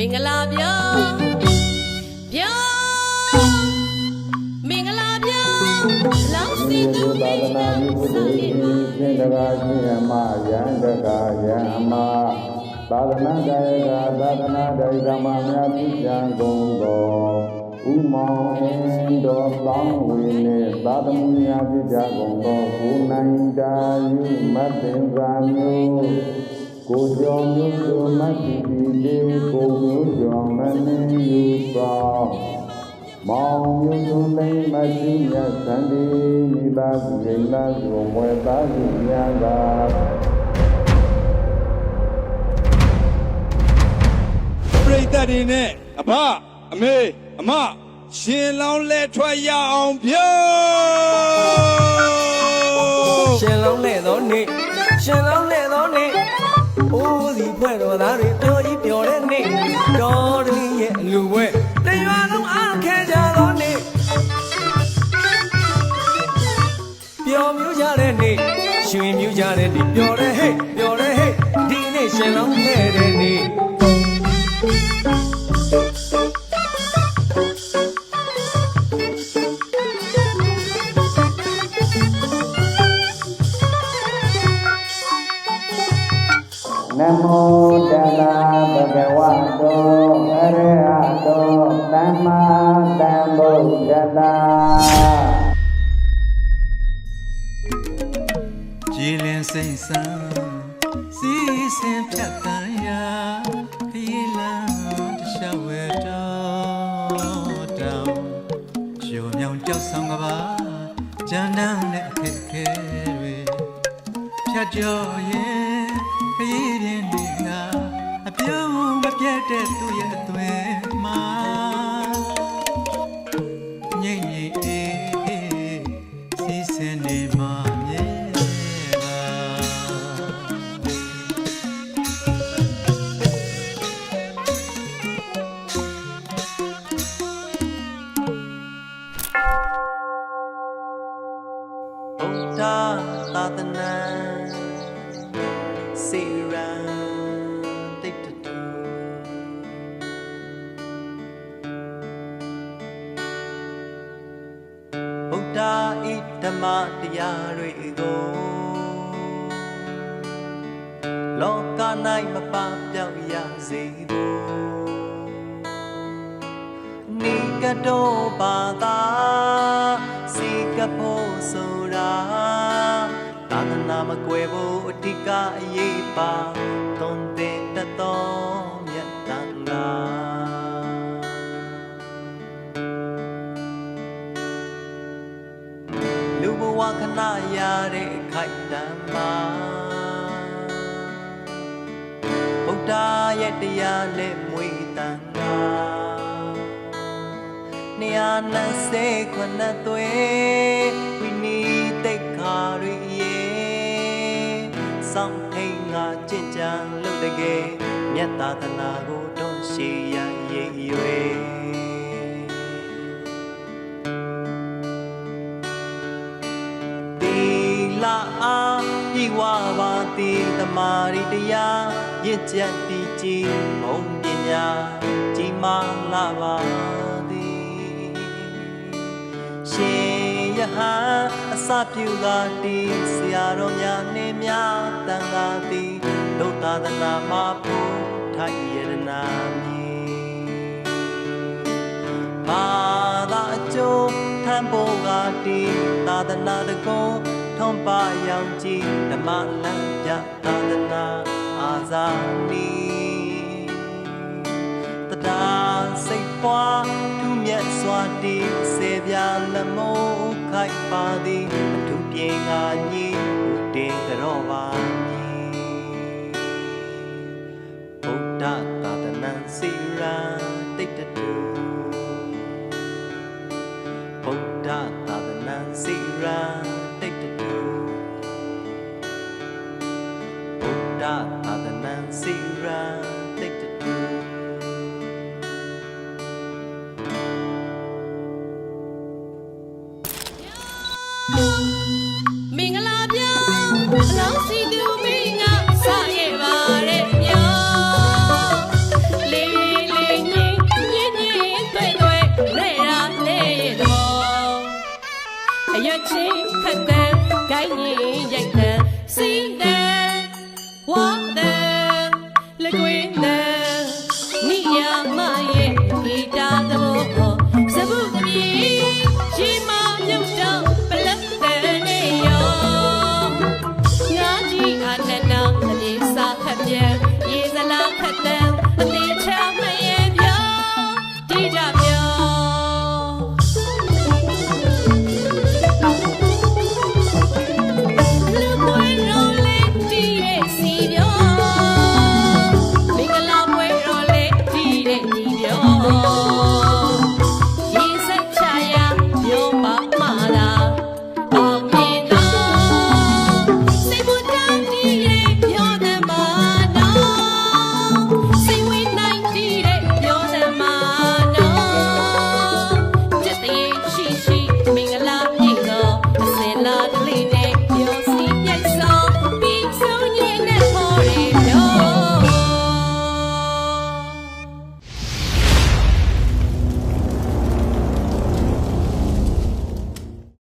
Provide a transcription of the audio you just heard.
မင်္ဂလာဗျာဗျာမင်္ဂလာဗျာလောင်းစီသူသာသနာ့ဘုရားရှင်တကားရှင်အမယန္တကာယံအမသာသနာ့ဒါယကသာသနာ့ဒါယကမများပြုကြကုန်တော်ဥမောင်းအင်းတော်ပေါင်းဝေနေသာသမှုများပြုကြကုန်တော်ဘုနိုင်တာယုမတ်တင်္ဇာမျိုး ကိုကြောင့်မျိုးစုမတ်တိတိလေးကိုမျိုးကြောင့်မနှင်းယူသောမောင်မျိုးစုံသိမ့်မရှိမြတ်သန္တိမိသားစုရိမ့်သားစုဝယ်သားစုများသာပရိသတ်တွေနဲ့အဖအမေအမရှင်လောင်းလဲထွက်ရအောင်ပြောရှင်လောင်းနဲ့သောနေ့ရှင်လောင်းနဲ့သောနေ့ အိုးစီဖွဲ့တော်သားတွေတော်ကြီးပြောတဲ့နေ့တော်တည်းရဲ့လူဝဲတရွာလုံးအားခဲကြသောနေ့ပျော်မြူးကြတဲ့နေ့ရွှင်မြူးကြတဲ့နေ့ပျော်တဲ့ဟဲ့ပျော်တဲ့ဟဲ့ဒီနေ့ရှင်လောင်းနဲ့တဲ့နေ့န တလာဘဂဝတောအရိဟတောသမ္မာသမ္ဗုဒ္ဓတာကြည်လင်စိတ်ဆန်းစီးစင်ဖြတ်တန်းရာခရီးလမ်းတစ်လျှောက်ဝဲတော့တောင်ရုံမြောင်ကြောက်ဆောင်ကပါဂျန်တန်းနဲ့အခက်ခဲတွေဖြတ်ကျော်ရင်ခရီးရင်တွေက အပြုံးမပြတ်တဲ့သူ့ရဲ့အသွင်မှာငိမ့်ငိမ့်အေးအေးစီးစင်နေမှာမြဲပါဘုရားသာသနာ ဘုရားဤဓမ္မတရားတွေကိုလောက၌မပပြောင်းရစေဖို့နိကတောဘာသာစီကဖို့ဆိုတာသာသနာမကွယ်ဖို့အဓိကအရေးပါ ရဲ့တရားနဲ့မွေးတန်ခါနေရာနဲ့စေခွနဲ့သွေးဝိနီးတိတ်ခါရီယေစောင့်ထိန်ငါကြင်ကြံလို့တကယ်မြတ်သာသနာကိုတွန်းရှိရရေးရွယ်တီလာအားဤဝပါတိတမာရီတရားရင့်ကျက်တည် ကြည်ဘုံပညာကြီးမားလာပါသည်ရှင်ယဟန်အစပြုကားတီဆရာတော်များနှင့်များတန်ခါသည်ဒုသာသနာမှာဖို့ထိုက်ရတနာမည်ဘာသာအကျိုးထံဖို့ကတိသာသနာတကုံထုံးပါရောင်ကြည်ဓမ္မလမ်းပြသာသနာအာဇာန ပွားသူမြတ်စွာတည်စေပြလက်မိုးခိုက်ပါသည်အထူးပြေငါညီဦးတင်ကြောပါမည်ဗုဒ္ဓသာသနာစီရန်တိတ်တတူဗုဒ္ဓသာသနာစီရန်တိတ်တူဗုဒ္ဓ အရွက်ချင်းခက်တန်ဂိုင်းငင်ရိုက်တန်စီးတန်ဝါတန်လက်ကွေးတန်နိယာမယ